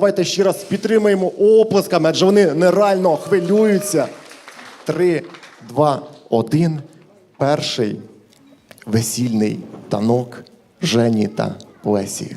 Давайте ще раз підтримаємо оплесками, адже вони нереально хвилюються. Три, два, один. Перший весільний танок Жені та Лесі.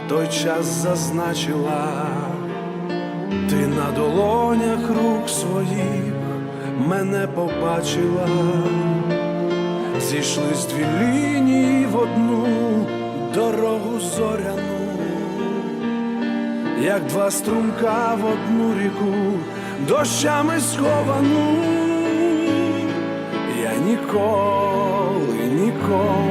той час зазначила, ти на долонях рук своїх мене побачила, зійшлись дві лінії в одну дорогу зоряну, як два струмка в одну ріку, дощами сховану. Я ніколи нікому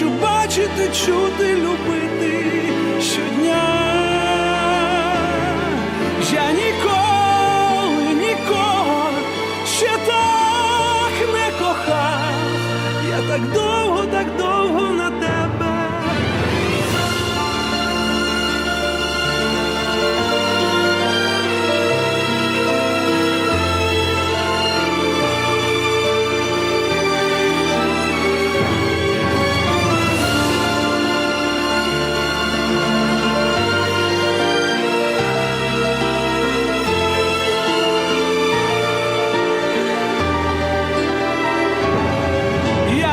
Хочу бачити, чути, любити щодня. Я ніколи нікого ще так не кохав. Я так довго, так довго на тебе.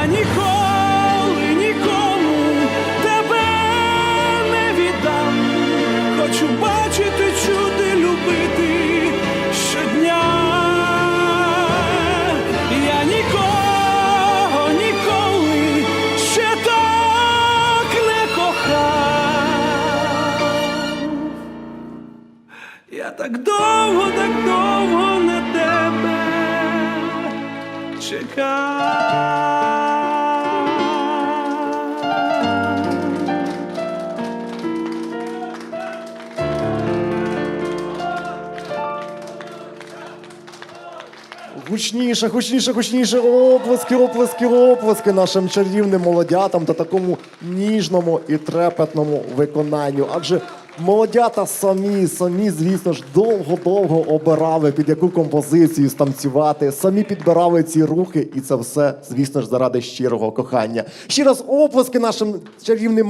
Ніколи нікому тебе не віддам. Хочу бачити, чути, любити щодня. Я нікого ніколи ще так не кохав. Я так довго, так довго на тебе чекав. Гучніше, гучніше, гучніше, оплески, оплески, оплески нашим чарівним молодятам та такому ніжному і трепетному виконанню. Адже молодята самі, самі, звісно ж, довго-довго обирали, під яку композицію станцювати, самі підбирали ці рухи, і це все, звісно ж, заради щирого кохання. Ще раз оплески нашим чарівним